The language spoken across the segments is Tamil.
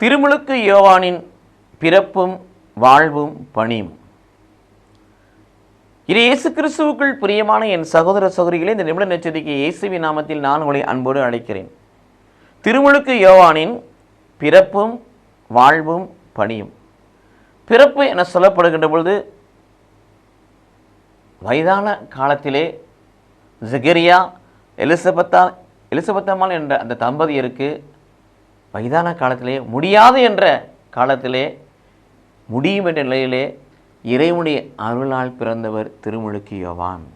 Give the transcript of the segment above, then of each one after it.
திருமுழுக்கு யோவானின் பிறப்பும் வாழ்வும் பணியும். இது இயேசு கிறிஸ்துவுக்குள் பிரியமான என் சகோதர சகோதரிகளே இந்த நிமிட நச்சரிக்கை இயேசுவி நாமத்தில் நான் உங்களை அன்போடு அழைக்கிறேன். திருமுழுக்கு யோவானின் பிறப்பும் வாழ்வும் பணியும். பிறப்பு என சொல்லப்படுகின்ற பொழுது வயதான காலத்திலே ஜெகரியா எலிசபெத்தா எலிசபெத்தம்மாள் என்ற அந்த தம்பதியருக்கு வயதான காலத்திலே முடியாது என்ற காலத்திலே முடியும் என்ற நிலையிலே இறைவனுடைய அருளால் பிறந்தவர் திருமுழுக்கு யோவான்.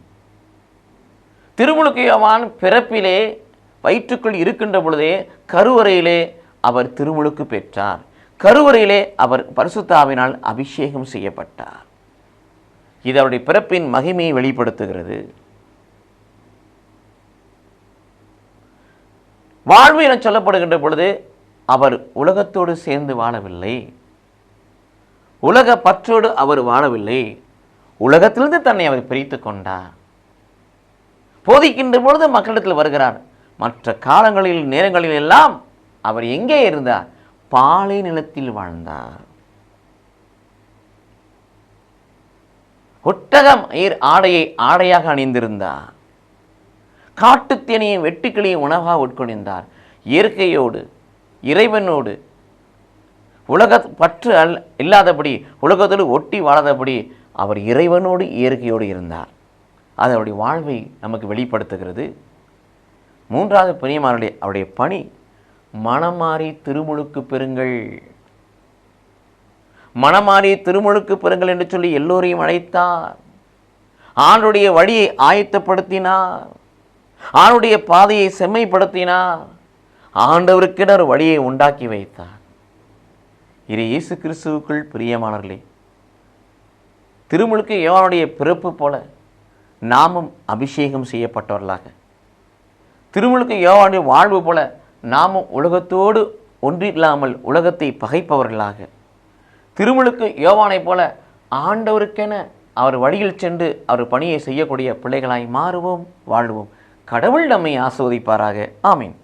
திருமுழுக்கு யோவான் பிறப்பிலே வயிற்றுக்குள் இருக்கின்ற பொழுதே கருவறையிலே அவர் திருமுழுக்கு பெற்றார். கருவறையிலே அவர் பரிசுத்தாவினால் அபிஷேகம் செய்யப்பட்டார். இது அவருடைய பிறப்பின் மகிமையை வெளிப்படுத்துகிறது. வாழ்வு என சொல்லப்படுகின்ற பொழுது அவர் உலகத்தோடு சேர்ந்து வாழவில்லை. உலக பற்றோடு அவர் வாழவில்லை. உலகத்திலிருந்து தன்னை அவர் பிரித்து கொண்டார். போதிக்கின்ற பொழுது மக்களிடத்தில் வருகிறார் மற்ற காலங்களில் நேரங்களில் எல்லாம் அவர் எங்கே இருந்தார்? பாலை நிலத்தில் வாழ்ந்தார். ஒட்டகம் ஈர் ஆடையை ஆடையாக அணிந்திருந்தார். காட்டுத்தேனியும் வெட்டுக்களையும் உணவாக உட்கொண்டிருந்தார். இயற்கையோடு இறைவனோடு. உலக பற்று அல் இல்லாதபடி உலகத்தோடு ஒட்டி வாழாதபடி அவர் இறைவனோடு இயற்கையோடு இருந்தார். அது அவருடைய வாழ்வை நமக்கு வெளிப்படுத்துகிறது. மூன்றாவது பெரியமானுடைய அவருடைய பணி மனமாறி திருமுழுக்கு பெறுங்கள். மனமாறி திருமுழுக்கு பெறுங்கள் என்று சொல்லி எல்லோரையும் அழைத்தார். ஆணுடைய வழியை ஆயத்தப்படுத்தினார். ஆணுடைய பாதையை செம்மைப்படுத்தினார். ஆண்டவருக்கென ஒரு வழியை உண்டாக்கி வைத்தார். இது இயேசு கிறிஸ்துவுக்குள் பிரியமானவர்களே திருமுழுக்கு யோனுடைய பிறப்பு போல நாமும் அபிஷேகம் செய்யப்பட்டவர்களாக. திருமுழுக்கு யோவானுடைய வாழ்வு போல நாமும் உலகத்தோடு ஒன்றில்லாமல் உலகத்தை பகைப்பவர்களாக. திருமுழுக்கு யோவானைப் போல ஆண்டவருக்கென அவர் வழியில் சென்று அவர் பணியை செய்யக்கூடிய பிள்ளைகளாய் மாறுவோம் வாழ்வோம். கடவுள் நம்மை ஆஸ்வதிப்பாராக. ஆமீன்.